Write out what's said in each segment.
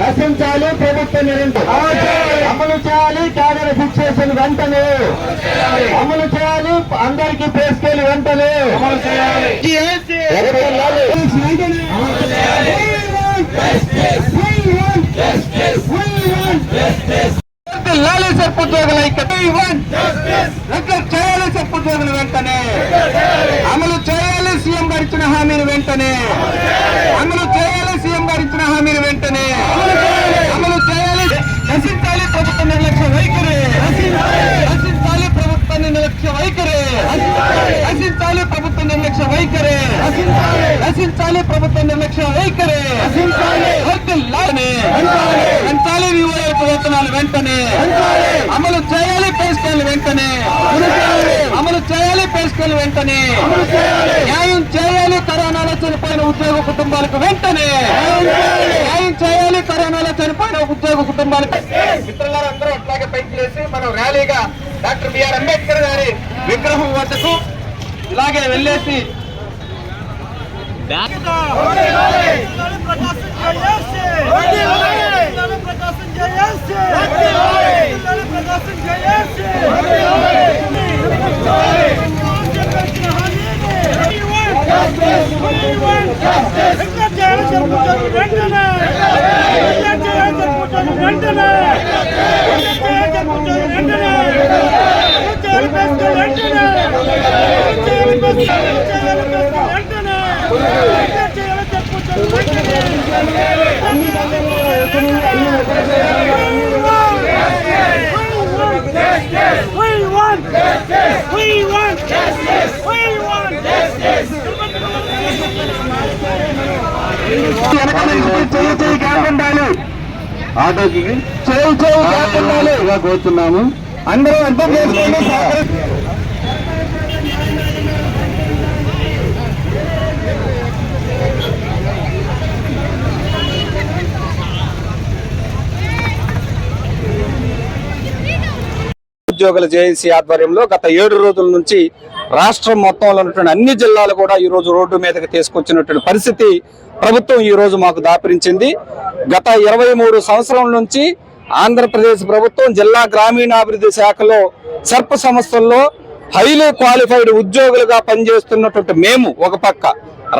రచించాలి ప్రభుత్వ నిరంతరం. అమలు చేయాలి క్యాడర్ ఫిక్సేషన్ వెంటనే. అమలు చేయాలి అందరికీ పే స్కేల్ వెంటనే. ఎగరగొట్టాలి. లాలి సర్పు చేయాలి సర్పు ఉద్యోగులు వెంటనే. అమలు చేయాలి సీఎం గారు ఇచ్చిన హామీని వెంటనే. అమలు ఇచ్చిన హామీని వెంటనే. అమలు చేయాలి నశించాలి ప్రభుత్వ నిర్లక్ష్య వైఖరి. నశించాలి ప్రభుత్వ నిర్లక్ష్య వైఖరి. నశించాలి ప్రభుత్వ నిర్లక్ష్య వైఖరి. నశించాలి ప్రభుత్వ నిర్లక్ష్య వైఖరి. పెంచాలి వివోఏలకు వేతనాలు వెంటనే. అమలు చేయాలి పే వెంటనే. అమలు చేయాలి పే వెంటనే. న్యాయం చేయాలి కరోనాలో పైన ఉద్యోగ కుటుంబాలకు వెంటనే. ఉద్యోగ కుటుంబాలకు మిత్రులారా అందరూ అట్లాగే పైకి లేసి మనం ర్యాలీగా డాక్టర్ బిఆర్ అంబేద్కర్ గారి విగ్రహం వద్దకు ఇలాగే వెళ్ళేసి We want ఆటోకి చేయి చేయి కోరుతున్నాము అందరూ అర్థం చేసుకోండి ఉద్యోగుల జేఏసీ ఆధ్వర్యంలో గత ఏడు రోజుల నుంచి రాష్ట్రం మొత్తంలో ఉన్నటువంటి అన్ని జిల్లాలు కూడా ఈ రోజు రోడ్డు మీదకి తీసుకొచ్చినటువంటి పరిస్థితి ప్రభుత్వం ఈ రోజు మాకు దాపరించింది. గత ఇరవై మూడు సంవత్సరం నుంచి ఆంధ్రప్రదేశ్ ప్రభుత్వం జిల్లా గ్రామీణాభివృద్ధి శాఖలో సర్ప సంస్థల్లో హైలీ క్వాలిఫైడ్ ఉద్యోగులుగా పనిచేస్తున్నటువంటి మేము ఒక పక్క.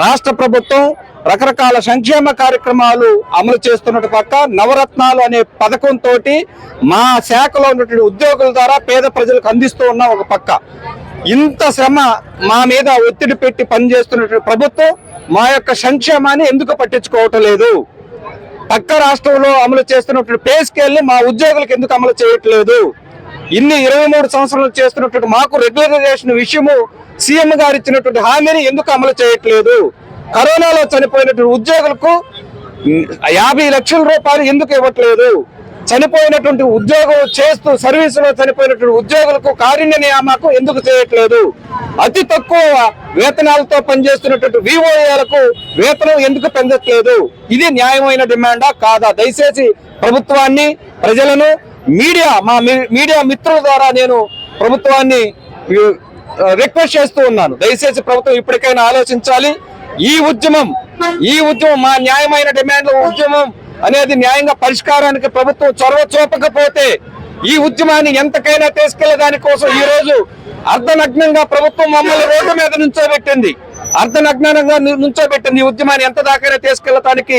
రాష్ట్ర ప్రభుత్వం రకరకాల సంక్షేమ కార్యక్రమాలు అమలు చేస్తున్నట్టు పక్క. నవరత్నాలు అనే పథకంతో మా శాఖలో ఉన్నటువంటి ఉద్యోగుల ద్వారా పేద ప్రజలకు అందిస్తూ ఉన్న ఒక పక్క. ఇంత శ్రమ మా మీద ఒత్తిడి పెట్టి పనిచేస్తున్నటువంటి ప్రభుత్వం మా యొక్క సంక్షేమాన్ని ఎందుకు పట్టించుకోవటం లేదు? పక్క రాష్ట్రంలో అమలు చేస్తున్నటువంటి పే స్కేల్ని మా ఉద్యోగులకు ఎందుకు అమలు చేయట్లేదు? ఇన్ని ఇరవై మూడు సంవత్సరాలు చేస్తున్నటువంటి మాకు రెగ్యులరైజేషన్ విషయము సీఎం గారు ఇచ్చినటువంటి హామీని ఎందుకు అమలు చేయట్లేదు? కరోనాలో చనిపోయినటువంటి ఉద్యోగులకు యాభై లక్షల రూపాయలు ఎందుకు ఇవ్వట్లేదు? చనిపోయినటువంటి ఉద్యోగం చేస్తూ సర్వీసులో చనిపోయినటువంటి ఉద్యోగులకు కారుణ్య నియామకం ఎందుకు చేయట్లేదు? అతి తక్కువ వేతనాలతో పనిచేస్తున్నటువంటి వివోఏలకు వేతనం ఎందుకు పెంచట్లేదు? ఇది న్యాయమైన డిమాండా కాదా? దయచేసి ప్రభుత్వాన్ని ప్రజలను మీడియా మా మీ- మీడియా మిత్రుల ద్వారా నేను ప్రభుత్వాన్ని రిక్వెస్ట్ చేస్తూ ఉన్నాను. దయచేసి ప్రభుత్వం ఇప్పటికైనా ఆలోచించాలి. ఈ ఉద్యమం ఈ ఉద్యమం మా న్యాయమైన డిమాండ్ల ఉద్యమం అనేది న్యాయంగా పరిష్కారానికి ప్రభుత్వం చొరవ చూపకపోతే ఈ ఉద్యమాన్ని ఎంతకైనా తీసుకెళ్ళే దానికోసం ఈ రోజు అర్ధనగ్నంగా ప్రభుత్వం మమ్మల్ని రోడ్డు మీద నుంచోబెట్టింది. అర్ధనగ్నంగా నుంచోబెట్టింది. ఈ ఉద్యమాన్ని ఎంత దాకైనా తీసుకెళ్ళటానికి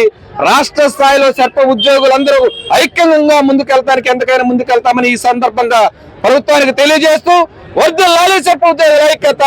రాష్ట్ర స్థాయిలో సర్ప ఉద్యోగులందరూ ఐక్యంగా ముందుకెళ్తానికి ఎంతకైనా ముందుకెళ్తామని ఈ సందర్భంగా ప్రభుత్వానికి తెలియజేస్తూ వద్దు లాలి సర్ప ఉద్యోగుల ఐక్యత.